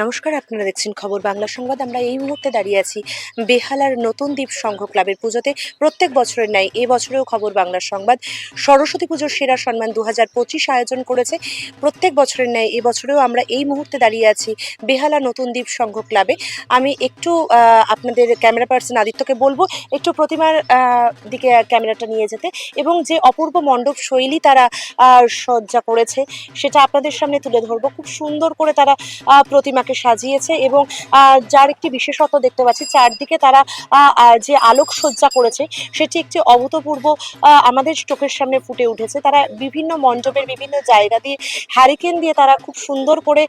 নমস্কার আপনারা দেখছেন খবর বাংলা সংবাদ। আমরা এই মুহূর্তে দাঁড়িয়ে আছি বেহালার নতুন দ্বীপ সংঘ ক্লাবের পুজোতে। প্রত্যেক বছরের ন্যায় এ বছরেও খবর বাংলা সংবাদ। সরস্বতী পুজোর সেরা সম্মান দু হাজার পঁচিশ আয়োজন করেছে। প্রত্যেক বছরের ন্যায় এ বছরেও আমরা এই মুহূর্তে দাঁড়িয়ে আছি বেহালা নতুন দ্বীপ সংঘ ক্লাবে। আমি একটু আপনাদের ক্যামেরা পার্সন আদিত্যকে বলব একটু প্রতিমার দিকে ক্যামেরাটা নিয়ে যেতে। এবং যে অপূর্ব মণ্ডপ শৈলী তারা সজ্জা করেছে সেটা আপনাদের সামনে তুলে ধরবো। খুব সুন্দর করে তারা আহ, প্রতিমাকে সাজিয়েছে এবং যার একটি বিশেষত্ব দেখতে পাচ্ছি, চারদিকে তারা যে আলোকসজ্জা করেছে সেটি একটি অভূতপূর্ব আমাদের চোখের সামনে ফুটে উঠেছে। তারা বিভিন্ন মণ্ডপের বিভিন্ন জায়গা দিয়ে হ্যারিকেন দিয়ে তারা খুব সুন্দর করে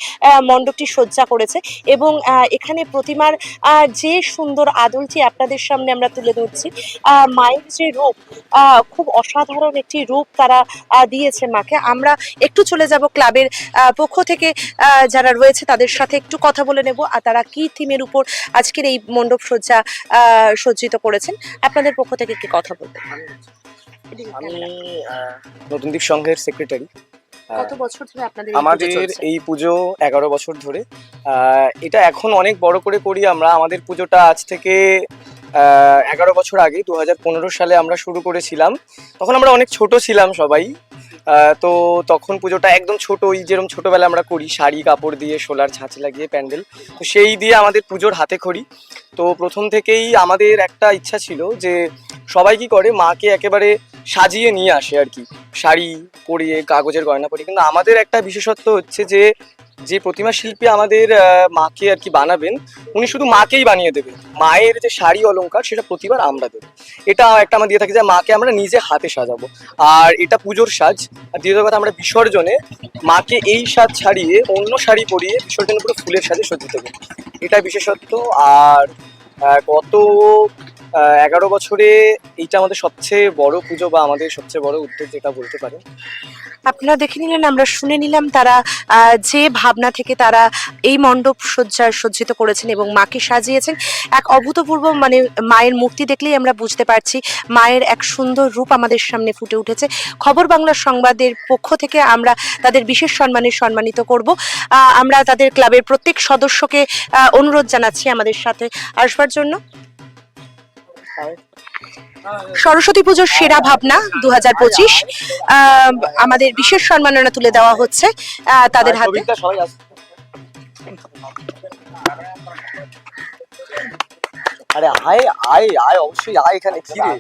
মণ্ডপটি সজ্জা করেছে এবং এখানে প্রতিমার যে সুন্দর আদলটি আপনাদের সামনে আমরা তুলে ধরছি মায়ের যে রূপ খুব অসাধারণ একটি রূপ তারা দিয়েছে মাকে। আমরা একটু চলে যাব ক্লাবের পক্ষ থেকে যারা রয়েছে তাদের সাথে একটু কথা বলে নেব আর তারা কি থিমের উপর আজকের এই মণ্ডপ সজ্জা সজ্জিত করেছেন আপনাদের পক্ষ থেকে কি কথা বলতে আমি নতুন দ্বীপ সংঘের সেক্রেটারি কত বছর ধরে আপনাদের আমাদের এই পুজো এগারো বছর ধরে আহ, এটা এখন অনেক বড় করে করি আমরা। আমাদের পুজোটা আজ থেকে এগারো বছর আগে দু হাজার পনেরো সালে আমরা শুরু করেছিলাম। তখন আমরা অনেক ছোট ছিলাম সবাই। তো তখন পুজোটা একদম ছোট, ওই যেরকম ছোটবেলা আমরা করি, শাড়ি, কাপড় দিয়ে সোলার ছাঁচ লাগিয়ে প্যান্ডেল। তো সেই দিয়ে আমাদের পুজোর হাতে খড়ি। তো প্রথম থেকেই আমাদের একটা ইচ্ছা ছিল যে সবাই কি করে, মাকে একেবারে সাজিয়ে নিয়ে আসে আর কি। শাড়ি পরিয়ে, কাগজের গয়না পরিয়ে। কিন্তু আমাদের একটা বিশেষত্ব হচ্ছে যে যে প্রতিমা শিল্পী আমাদের মাকে আর কি বানাবেন, উনি শুধু মাকেই বানিয়ে দেবেন মায়ের যে শাড়ি অলঙ্কার সেটা প্রতিবার আমরা দেবো। এটা একটা আমার দিয়ে থাকে যে মাকে আমরা নিজে হাতে সাজাবো। আর এটা পুজোর সাজ। আর দ্বিতীয় কথা, আমরা বিসর্জনে মাকে এই সাজ ছাড়িয়ে অন্য শাড়ি পরিয়ে বিসর্জনে পুরো ফুলের সাজে সজ্জিত করি এটা বিশেষত্ব। আর গত এগারো বছরে এইটা আমাদের সবচেয়ে বড় পুজো বা আমাদের সবচেয়ে বড় উদ্যোগ যেটা বলতে পারেন আপনারা দেখে নিলেন, আমরা শুনে নিলাম তারা যে ভাবনা থেকে তারা এই মণ্ডপ সজ্জা সজ্জিত করেছেন এবং মাকে সাজিয়েছেন। এক অভূতপূর্ব মানে মায়ের মূর্তি দেখলেই আমরা বুঝতে পারছি, মায়ের এক সুন্দর রূপ আমাদের সামনে ফুটে উঠেছে। খবর বাংলা সংবাদের পক্ষ থেকে আমরা তাদের বিশেষ সম্মানে সম্মানিত করব। আমরা তাদের ক্লাবের প্রত্যেক সদস্যকে অনুরোধ জানাচ্ছি আমাদের সাথে আসবার জন্য। সরস্বতী পুজোর সেরা ভাবনা দু হাজার পঁচিশ আমাদের বিশেষ সম্মাননা তুলে দেওয়া হচ্ছে তাদের হাতে। আরে আয় আয় আয়, অবশ্যই আয় এখানে। কি রে?